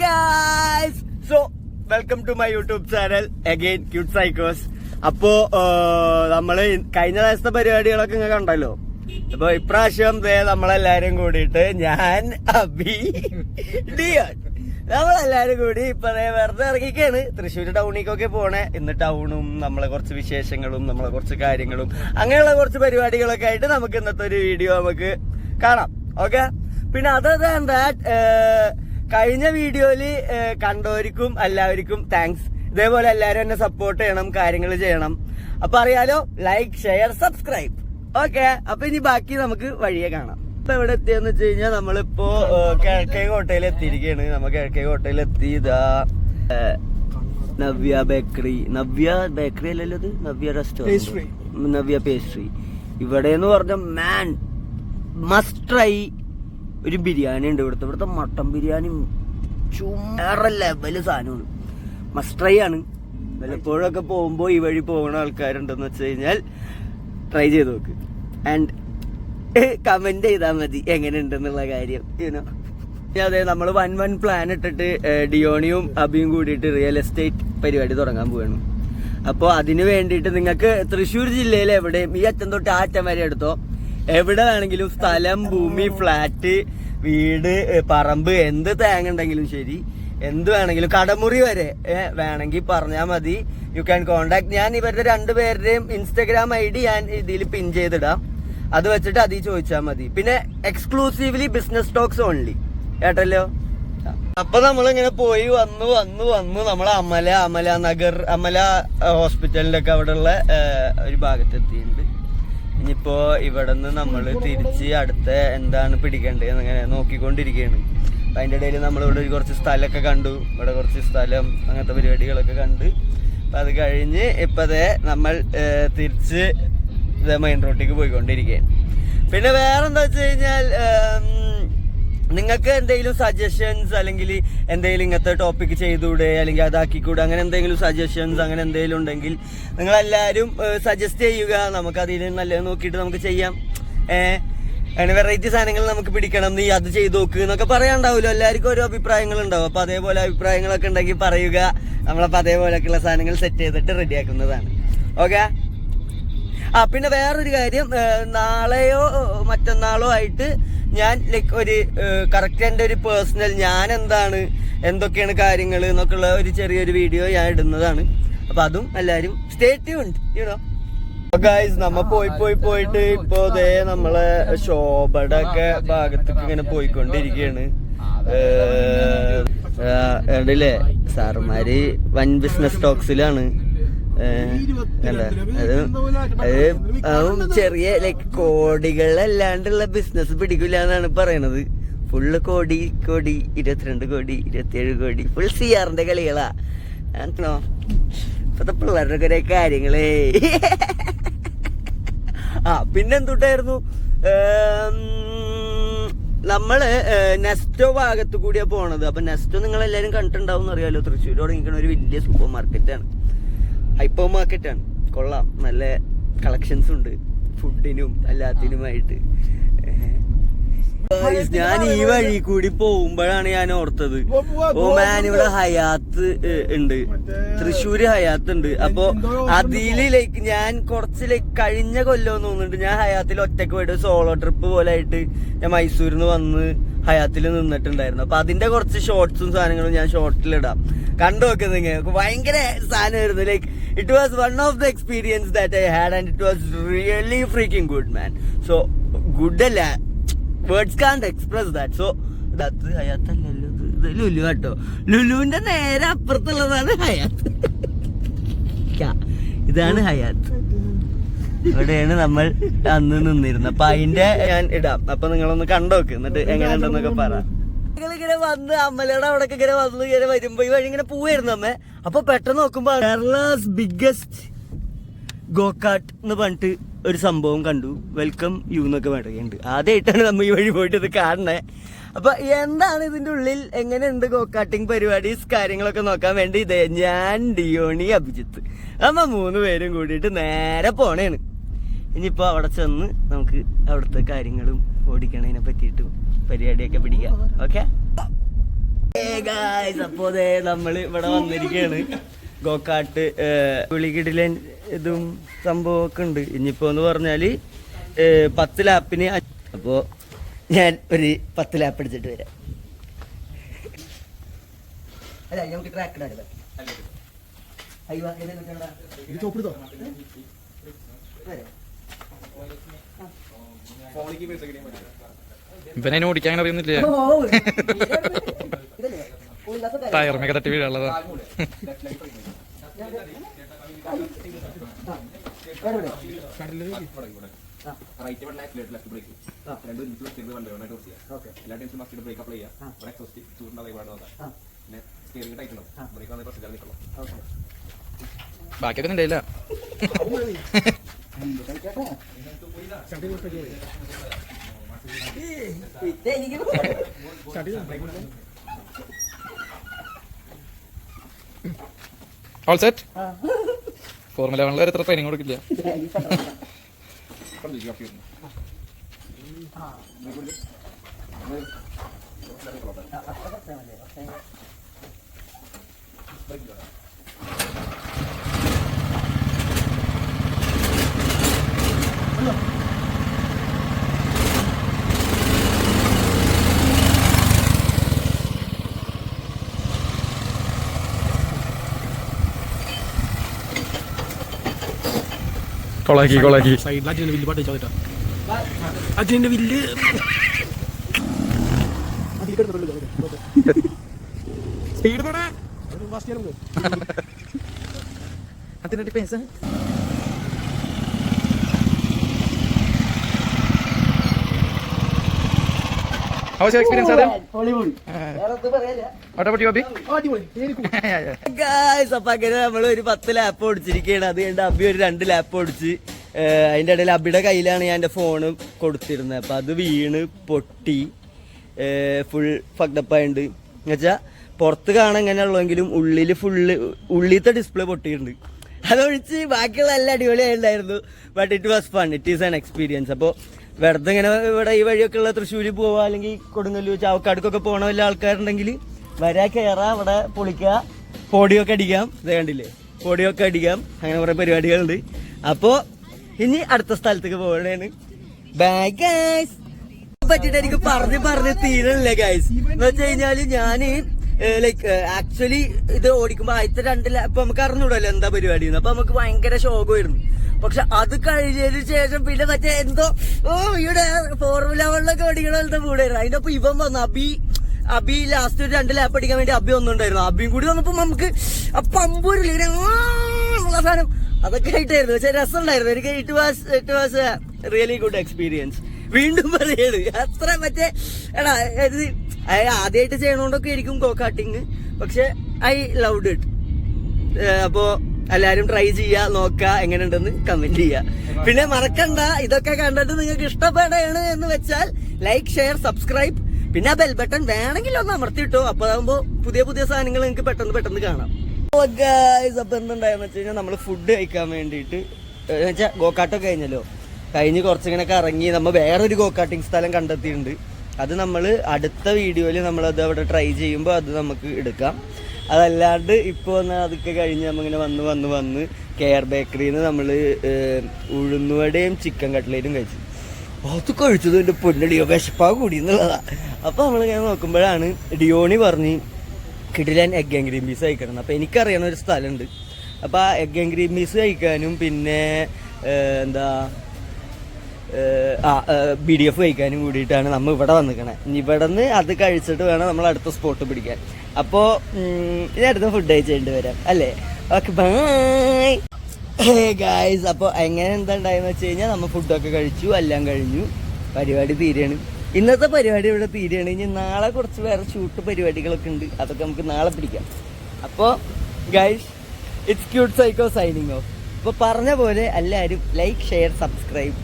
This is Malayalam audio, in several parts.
Guys so welcome to my YouTube channel again cute സൈക്കോസ് അപ്പോ നമ്മൾ കഴിഞ്ഞ ദിവസത്തെ പരിപാടികളൊക്കെ ഇങ്ങനെ കണ്ടല്ലോ. അപ്പൊ ഇപ്രാവശ്യം നമ്മളെല്ലാരും കൂടിയിട്ട് ഞാൻ അബി നമ്മളെല്ലാരും കൂടി ഇപ്പൊ വെറുതെ ഇറങ്ങിക്കാണ്. തൃശ്ശൂർ ടൗണിക്കൊക്കെ പോണേ. ഇന്ന് ടൗണും നമ്മളെ കുറച്ച് വിശേഷങ്ങളും നമ്മളെ കുറച്ച് കാര്യങ്ങളും അങ്ങനെയുള്ള കുറച്ച് പരിപാടികളൊക്കെ ആയിട്ട് നമുക്ക് ഇന്നത്തെ ഒരു വീഡിയോ നമുക്ക് കാണാം. ഓക്കെ? പിന്നെ ദാറ്റ് കഴിഞ്ഞ വീഡിയോയിൽ കണ്ടവർക്കും എല്ലാവർക്കും താങ്ക്സ് ഇതേപോലെ എല്ലാവരും എന്നെ സപ്പോർട്ട് ചെയ്യണം കാര്യങ്ങൾ ചെയ്യണം. അപ്പൊ അറിയാലോ ലൈക്ക് ഷെയർ സബ്സ്ക്രൈബ് ഓക്കെ അപ്പൊ ഇനി ബാക്കി നമുക്ക് വഴിയെ കാണാം. ഇപ്പൊ എവിടെ എത്തിയെന്ന് വെച്ച് കഴിഞ്ഞാൽ നമ്മളിപ്പോ കിഴക്കേ കോട്ടയിൽ എത്തിയിരിക്കുകയാണ് നമ്മൾ കിഴക്കേ കോട്ടയിൽ എത്തി ഇതാ നവ്യ ബേക്കറി. നവ്യ ബേക്കറി അല്ലല്ലോ ഇത്? നവ്യ. റെസ്റ്റോറന്റ് നവ്യ പേസ്ട്രി ഇവിടെ എന്ന് പറഞ്ഞ മാൻ മസ്റ്റ് ട്രൈ ഒരു ബിരിയാണി ഉണ്ട് ഇവിടുത്തെ. ഇവിടുത്തെ മട്ടൻ ബിരിയാണി ചുമ്മാറ ലെവൽ സാധനമാണ്. മസ്റ്റ് ട്രൈ ആണ്. വല്ലപ്പോഴൊക്കെ പോകുമ്പോൾ ഈ വഴി പോകുന്ന ആൾക്കാരുണ്ടെന്ന് വെച്ച് കഴിഞ്ഞാൽ ട്രൈ ചെയ്ത് നോക്ക്. ആൻഡ് കമന്റ് ചെയ്താൽ മതി എങ്ങനെയുണ്ടെന്നുള്ള കാര്യം യുനോ അതെ നമ്മൾ വൺ വൺ പ്ലാൻ ഇട്ടിട്ട് ഡിയോണിയും അബിയും കൂടിയിട്ട് റിയൽ എസ്റ്റേറ്റ് പരിപാടി തുടങ്ങാൻ പോവാണ്. അപ്പോൾ അതിന് വേണ്ടിയിട്ട് നിങ്ങൾക്ക് തൃശ്ശൂർ ജില്ലയിൽ എവിടെയും ഈ അറ്റം തൊട്ട് ആ അറ്റം വരെ എടുത്തോ. എവിടെ വേണമെങ്കിലും സ്ഥലം ഭൂമി ഫ്ലാറ്റ് വീട് പറമ്പ് എന്ത് തേങ്ങ ഉണ്ടെങ്കിലും ശരി. എന്ത് വേണമെങ്കിലും കടമുറി വരെ വേണമെങ്കിൽ പറഞ്ഞാൽ മതി. യു ക്യാൻ കോണ്ടാക്ട് ഞാൻ ഇവരുടെ രണ്ടുപേരുടെയും ഇൻസ്റ്റഗ്രാം ഐ ഡി ഞാൻ ഇതിൽ പിൻ ചെയ്തിടാം. അത് വെച്ചിട്ട് അതിൽ ചോദിച്ചാൽ മതി. പിന്നെ എക്സ്ക്ലൂസീവ്ലി ബിസിനസ് സ്റ്റോക്സ് ഓൺലി കേട്ടല്ലോ? അപ്പൊ നമ്മളിങ്ങനെ പോയി വന്നു വന്നു വന്നു. നമ്മളെ അമല അമല നഗർ അമല ഹോസ്പിറ്റലിന്റെ ഒക്കെ അവിടെ ഉള്ള ഒരു ഭാഗത്ത് എത്തിയിട്ടുണ്ട് ഇനിയിപ്പോ ഇവിടെ നിന്ന് നമ്മൾ തിരിച്ച് അടുത്ത എന്താണ് പിടിക്കേണ്ടത് അങ്ങനെ നോക്കിക്കൊണ്ടിരിക്കുകയാണ്. അപ്പൊ അതിന്റെ ഇടയിൽ നമ്മളിവിടെ ഒരു കുറച്ച് സ്ഥലമൊക്കെ കണ്ടു. ഇവിടെ കുറച്ച് സ്ഥലം അങ്ങനത്തെ പരിപാടികളൊക്കെ കണ്ട്. അപ്പൊ അത് കഴിഞ്ഞ് ഇപ്പതേ നമ്മൾ ഏഹ്, തിരിച്ച് മെയിൻ റോട്ടിലേക്ക് പോയിക്കൊണ്ടിരിക്കുകയാണ്. പിന്നെ വേറെന്താ വെച്ച് കഴിഞ്ഞാൽ നിങ്ങൾക്ക് എന്തെങ്കിലും സജഷൻസ് അല്ലെങ്കിൽ എന്തെങ്കിലും ഇങ്ങനത്തെ ടോപ്പിക് ചെയ്തുകൂടെ അല്ലെങ്കിൽ അതാക്കിക്കൂടെ അങ്ങനെ എന്തെങ്കിലും സജഷൻസ് അങ്ങനെ എന്തെങ്കിലും ഉണ്ടെങ്കിൽ നിങ്ങൾ എല്ലാവരും സജസ്റ്റ് ചെയ്യുക. നമുക്ക് അതിൽ നല്ലത് നോക്കിയിട്ട് നമുക്ക് ചെയ്യാം. അങ്ങനെ വെറൈറ്റി സാധനങ്ങൾ നമുക്ക് പിടിക്കണം. നീ അത് ചെയ്ത് നോക്ക് എന്നൊക്കെ പറയാണ്ടാവുമല്ലോ എല്ലാവർക്കും ഓരോ അഭിപ്രായങ്ങൾ ഉണ്ടാവും അപ്പോൾ അതേപോലെ അഭിപ്രായങ്ങളൊക്കെ ഉണ്ടെങ്കിൽ പറയുക. നമ്മളപ്പോ അതേപോലെയൊക്കെയുള്ള സാധനങ്ങൾ സെറ്റ് ചെയ്തിട്ട് റെഡിയാക്കുന്നതാണ് ഓക്കെ ആ പിന്നെ വേറൊരു കാര്യം നാളെയോ മറ്റന്നാളോ ആയിട്ട് ഞാൻ ലൈക്ക് ഒരു കറക്റ്റ് എന്റെ ഒരു പേഴ്സണൽ ഞാൻ എന്താണ് എന്തൊക്കെയാണ് കാര്യങ്ങൾ എന്നൊക്കെയുള്ള ഒരു ചെറിയൊരു വീഡിയോ ഞാൻ ഇടുന്നതാണ്. അപ്പൊ അതും എല്ലാരും സ്റ്റേ ട്യൂൺഡ് യുനോ ഗൈസ് നമ്മ പോയി പോയി പോയിട്ട് ഇപ്പോ ദേ നമ്മളെ ശോഭയുടെ ഒക്കെ ഭാഗത്തേക്ക് ഇങ്ങനെ പോയിക്കൊണ്ടിരിക്കുകയാണ് ഏഹ്, സാറുമാര് വൻ ബിസിനസ് കണ്ടോ? അത് ചെറിയ ലൈക്ക് കോടികളല്ലാണ്ടുള്ള ബിസിനസ് പിടിക്കില്ല എന്നാണ് പറയണത്. ഫുള്ള് കോടി കോടി ഇരുപത്തിരണ്ട് കോടി ഇരുപത്തിയേഴ് കോടി. ഫുൾ സി ആറിന്റെ കളികളാ. ആണോ? ഇപ്പത്തെ പിള്ളേരുടെ കുറെ കാര്യങ്ങളേ. ആ പിന്നെന്തുട്ടായിരുന്നു നമ്മൾ നെസ്റ്റോ ഭാഗത്ത് കൂടിയാ പോണത്. അപ്പൊ നെസ്റ്റോ നിങ്ങൾ എല്ലാരും കണ്ടിട്ടുണ്ടാവും അറിയാലോ തൃശ്ശൂർ തുടങ്ങിക്കണ ഒരു വലിയ സൂപ്പർ മാർക്കറ്റാണ് ഹൈപ്പർ മാർക്കറ്റാണ് കൊള്ളാം. നല്ല കളക്ഷൻസ് ഉണ്ട്. ഫുഡിനും എല്ലാത്തിനുമായിട്ട്. ഞാൻ ഈ വഴി കൂടി പോകുമ്പോഴാണ് ഞാൻ ഓർത്തത്. ഓ മാൻ ഇവിടെ ഹയാത്ത് ഉണ്ട്. തൃശ്ശൂര് ഹയാത്ത് ഉണ്ട്. അപ്പൊ അതിൽ ലൈക്ക് ഞാൻ കുറച്ച് ലൈക്ക് കഴിഞ്ഞ കൊല്ലം തോന്നുന്നുണ്ട് ഞാൻ ഹയാത്തിൽ ഒറ്റയ്ക്ക് പോയിട്ട് സോളോ ട്രിപ്പ് പോലെ ആയിട്ട് ഞാൻ മൈസൂരിൽ നിന്ന് വന്ന് ഹയാത്തിൽ നിന്നിട്ടുണ്ടായിരുന്നു. അപ്പൊ അതിന്റെ കുറച്ച് ഷോർട്സും സാധനങ്ങളും ഞാൻ ഷോർട്ടിലിടാം കണ്ടു നോക്കുന്നത് നിങ്ങൾക്ക് ഭയങ്കര സാധനമായിരുന്നു. Like it was one of the experience that I had and it was really freaking good man so good അല്ല. Words can't express that so അത് ഇത് ലുലു കേട്ടോ. ലുലുവിന്റെ നേരെ അപ്പുറത്തുള്ളതാണ് ഹയാത്ത്. ഇതാണ് ഹയാത്ത്. ഇവിടെയാണ് നമ്മൾ അന്ന് നിന്നിരുന്നത്. അപ്പൊ അതിന്റെ ഞാൻ ഇടാം. അപ്പൊ നിങ്ങളൊന്ന് കണ്ടോക്ക് എന്നിട്ട് എങ്ങനെയുണ്ടെന്നൊക്കെ പറ. ഇങ്ങനെ വന്ന് അമ്മലയുടെ അവിടെ ഇങ്ങനെ വന്ന് ഇങ്ങനെ വരുമ്പോ ഈ വഴി ഇങ്ങനെ പോവായിരുന്നു അമ്മ. അപ്പൊ പെട്ടെന്ന് നോക്കുമ്പോ കേരളാസ് ബിഗ്ഗസ്റ്റ് ഗോകാട്ട് എന്ന് പറഞ്ഞിട്ട് ഒരു സംഭവം കണ്ടു. വെൽക്കം യു എന്നൊക്കെ പറയുന്നുണ്ട്. ആദ്യമായിട്ടാണ് നമ്മൾ ഈ വഴി പോയിട്ട് ഇത് കാണണേ അപ്പൊ എന്താണ് ഇതിന്റെ ഉള്ളിൽ എങ്ങനെയുണ്ട് ഗോകാട്ടിങ് പരിപാടീസ് കാര്യങ്ങളൊക്കെ നോക്കാൻ വേണ്ടി? ഇതേ ഞാൻ ഡിയോണി അഭിജിത്ത്. അമ്മ മൂന്ന് പേരും കൂടിയിട്ട് നേരെ പോണേണ്. ഇനിയിപ്പോ അവിടെ ചെന്ന് നമുക്ക് അവിടുത്തെ കാര്യങ്ങളും ഓടിക്കണതിനെ പറ്റിയിട്ടും പരിപാടിയൊക്കെ പിടിക്കാം. ഓക്കെ ഗായ്സ് അപ്പോ ദേ നമ്മൾ ഇവിടെ വന്നിരിക്കുകയാണ് ഗോക്കാട്ട് വിളികിടിലൻ ഇതും സംഭവമൊക്കെ ഉണ്ട്. ഇനിയിപ്പോ എന്ന് പറഞ്ഞാൽ പത്ത് ലാപ്പിന് അപ്പോ ഞാൻ ഒരു പത്ത് ലാപ്പ് എടുത്തിട്ട് വരാം. അല്ല നമുക്ക് ട്രാക്ക് അയ്യോ ഇവനെ ഓടിക്കാൻ അറിയുന്നില്ലേ? ടയർമൊക്കെ തട്ടി വീഴാനുള്ളതാ right button accelerator left brake രണ്ടും ഒരുമിച്ച് വെച്ചിരുന്ന് വണ്ടി വേണം ടോസ് ചെയ്യാം എല്ലാ ടൈംസിലും മസ്റ്റ് ബ്രേക്ക് അപ്ലൈ ചെയ്യാം ഇവിടെ എക്സോസ്റ്റ് ചൂടുണ്ടായി വേണം നോക്കാം പിന്നെ സ്റ്റിയറിംഗ് ടൈറ്റ് ഉണ്ടാവും ബ്രേക്ക് വന്നാൽ കുറച്ച് നിൽക്കണം ബാക്കിയൊക്കെ ഉണ്ടായില്ല ഓൾ സെറ്റ് ഫോർമുല വണ്ണിൽ എത്ര ട്രെയിനിങ് കൊടുക്കില്ല. കൊളാക്കി കൊളാക്കി. അജിന്റെ വില്ല് പാട്ട് ചോദിച്ചാ അച്ഛന്റെ വില്ല്. സ്പീഡ് പൈസ അടിപൊളി very cool. ഗായ്സ് അപ്പൊ അങ്ങനെ നമ്മൾ ഒരു പത്ത് ലാപ്പ് ഓടിച്ചിരിക്കുകയാണ് അത് കഴിഞ്ഞ് അബി ഒരു രണ്ട് ലാപ്പ് ഓടിച്ച് അതിന്റെ ഇടയിൽ അബിയുടെ കയ്യിലാണ് ഞാൻ എന്റെ ഫോണ് കൊടുത്തിരുന്നത്. അപ്പൊ അത് വീണ് പൊട്ടി ഫുൾ ഫക്ഡപ്പായുണ്ട് എന്നുവെച്ചാ പുറത്ത് കാണാൻ എങ്ങനെയുള്ളെങ്കിലും ഉള്ളിൽ ഫുള്ള് ഉള്ളിലത്തെ ഡിസ്പ്ലേ പൊട്ടിയിട്ടുണ്ട്. അതൊഴിച്ച് ബാക്കിയുള്ള എല്ലാം അടിപൊളിയായിട്ടുണ്ടായിരുന്നു. But it was fun it is an experience അപ്പോൾ വെറുതെ ഇങ്ങനെ ഇവിടെ ഈ വഴിയൊക്കെ ഉള്ള തൃശ്ശൂർ പോവുക അല്ലെങ്കിൽ കൊടുങ്ങല്ലൂർ ചാവക്കാടുക്കൊക്കെ പോകണ വല്ല ആൾക്കാരുണ്ടെങ്കിൽ വരാ കയറാ ഇവിടെ പൊളിക്കുക പൊടിയൊക്കെ അടിക്കാം. ഇത് കണ്ടില്ലേ? പോടിയൊക്കെ അടിക്കാം. അങ്ങനെ കുറെ പരിപാടികളുണ്ട്. അപ്പോ ഇനി അടുത്ത സ്ഥലത്തേക്ക് പോകണേണ് പറ്റിട്ട് എനിക്ക് പറഞ്ഞ് പറഞ്ഞ് തീരണില്ല ഗൈസ് എന്ന് വെച്ച് കഴിഞ്ഞാൽ ഞാൻ ലൈക്ക് ആക്ച്വലി ഇത് ഓടിക്കുമ്പോ ആദ്യത്തെ രണ്ടില്ല ഇപ്പൊ നമുക്ക് അറിഞ്ഞൂടല്ലോ എന്താ പരിപാടി അപ്പൊ നമുക്ക് ഭയങ്കര ശോകമായിരുന്നു. പക്ഷെ അത് കഴിഞ്ഞതിന് ശേഷം പിന്നെ മറ്റേ എന്തോ ഓ ഇവിടെ ഫോർമുല വണ്ണൊക്കെ ഓടിക്കണ പോലത്തെ മൂടായിരുന്നു അതിന്റെ ഒപ്പം ഇവൻ വന്നു അബി അബി ലാസ്റ്റ് ഒരു രണ്ട് ലാപ്പ് അടിക്കാൻ വേണ്ടി അബി ഒന്നുണ്ടായിരുന്നു അബിയും കൂടി വന്നപ്പോ നമുക്ക് ആ എന്നുള്ള സാധനം അതൊക്കെ ആയിട്ടായിരുന്നു. പക്ഷെ രസമുണ്ടായിരുന്നു. എനിക്ക് it was it was really good experience വീണ്ടും പറയാണ് അത്ര മറ്റേ എടാ ഇത് ആദ്യമായിട്ട് ചെയ്യണോണ്ടൊക്കെ ആയിരിക്കും ഗോ കാട്ടിങ് പക്ഷെ ഐ ലവ് ഇറ്റ് അപ്പോ എല്ലാരും ട്രൈ ചെയ്യാ നോക്ക എങ്ങനെയുണ്ടെന്ന് കമന്റ് ചെയ്യാ. പിന്നെ മറക്കണ്ട ഇതൊക്കെ കണ്ടിട്ട് നിങ്ങൾക്ക് ഇഷ്ടപ്പെടുകയാണ് എന്ന് വെച്ചാൽ ലൈക്ക് ഷെയർ സബ്സ്ക്രൈബ് പിന്നെ ബെൽ ബട്ടൺ വേണമെങ്കിൽ ഒന്ന് അമർത്തിട്ടോ അപ്പൊ അതാകുമ്പോ പുതിയ പുതിയ സാധനങ്ങൾ നിങ്ങൾക്ക് പെട്ടെന്ന് പെട്ടെന്ന് കാണാം. അപ്പൊ എന്തുണ്ടായെന്ന് വെച്ച് കഴിഞ്ഞാൽ നമ്മൾ ഫുഡ് കഴിക്കാൻ വേണ്ടിയിട്ട് വെച്ചാൽ ഗോക്കാട്ടൊക്കെ കഴിഞ്ഞല്ലോ. കഴിഞ്ഞ് കുറച്ചിങ്ങനെ ഇറങ്ങി നമ്മൾ വേറൊരു ഗോക്കാട്ടിങ് സ്ഥലം കണ്ടെത്തിയിട്ടുണ്ട്. അത് നമ്മൾ അടുത്ത വീഡിയോയിൽ നമ്മളത് അവിടെ ട്രൈ ചെയ്യുമ്പോൾ അത് നമുക്ക് എടുക്കാം. അതല്ലാണ്ട് ഇപ്പോൾ വന്ന് അതൊക്കെ കഴിഞ്ഞ് നമ്മളിങ്ങനെ വന്ന് വന്ന് വന്ന് കെയർ ബേക്കറിയിൽ നിന്ന് നമ്മൾ ഉഴുന്നുവടയും ചിക്കൻ കട്ട്ലേറ്റും കഴിച്ചു. അത് കഴിച്ചത് എന്റെ പൊന്നടിയോ വിശപ്പാ കൂടി എന്നുള്ളതാണ് അപ്പോൾ നമ്മളിങ്ങനെ നോക്കുമ്പോഴാണ് ഡിയോണി പറഞ്ഞ് കിടിലൻ എഗ് ആൻഡ് ഗ്രീൻ പീസ് കഴിക്കണം. അപ്പോൾ എനിക്കറിയുന്ന ഒരു സ്ഥലമുണ്ട്. അപ്പോൾ ആ എഗ് ആൻഡ് ഗ്രീൻ പീസ് കഴിക്കാനും പിന്നെ എന്താ ബി ഡി എഫ് കഴിക്കാനും കൂടിയിട്ടാണ് നമ്മൾ ഇവിടെ വന്നിക്കണേ. ഇവിടെ നിന്ന് അത് കഴിച്ചിട്ട് വേണം നമ്മൾ അടുത്ത സ്പോട്ട് പിടിക്കാൻ. അപ്പോൾ ഇതിനടുത്ത് ഫുഡ് കഴിച്ചിട്ട് വരാം അല്ലേ? ഓക്കെ ബൈ ഹേ ഗായ്സ് അപ്പോൾ എങ്ങനെ എന്താ ഉണ്ടായെന്ന് വെച്ച് കഴിഞ്ഞാൽ നമ്മൾ ഫുഡൊക്കെ കഴിച്ചു എല്ലാം കഴിഞ്ഞു. പരിപാടി തീരെയാണ് ഇന്നത്തെ പരിപാടി ഇവിടെ തീരെയാണ് ഇനി നാളെ കുറച്ച് വേറെ ഷൂട്ട് പരിപാടികളൊക്കെ ഉണ്ട്. അതൊക്കെ നമുക്ക് നാളെ പിടിക്കാം. അപ്പോൾ guys it's cute psycho signing off അപ്പോൾ പറഞ്ഞ പോലെ എല്ലാവരും ലൈക്ക് ഷെയർ സബ്സ്ക്രൈബ്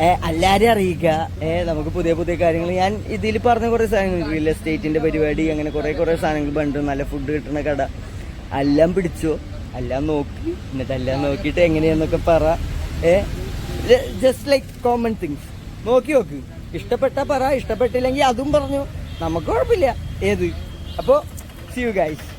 എല്ലാവരും അറിയിക്കുക. നമുക്ക് പുതിയ പുതിയ കാര്യങ്ങൾ. ഞാൻ ഇതിൽ പറഞ്ഞ കുറേ സാധനങ്ങൾ റിയൽ എസ്റ്റേറ്റിന്റെ പരിപാടി അങ്ങനെ കുറേ കുറേ സാധനങ്ങൾ ബണ്ട് നല്ല ഫുഡ് കിട്ടുന്ന കട. എല്ലാം പിടിച്ചോ. എല്ലാം നോക്കി. എന്നിട്ട് എല്ലാം നോക്കിയിട്ട് എങ്ങനെയാന്നൊക്കെ പറ. ജസ്റ്റ് ലൈക്ക് കോമൺ തിങ്സ് നോക്കി നോക്ക്. ഇഷ്ടപ്പെട്ട പറ. ഇഷ്ടപ്പെട്ടില്ലെങ്കിൽ അതും പറഞ്ഞു. നമുക്ക് കുഴപ്പമില്ല. ഏത്? അപ്പോൾ സി യു ഗൈസ്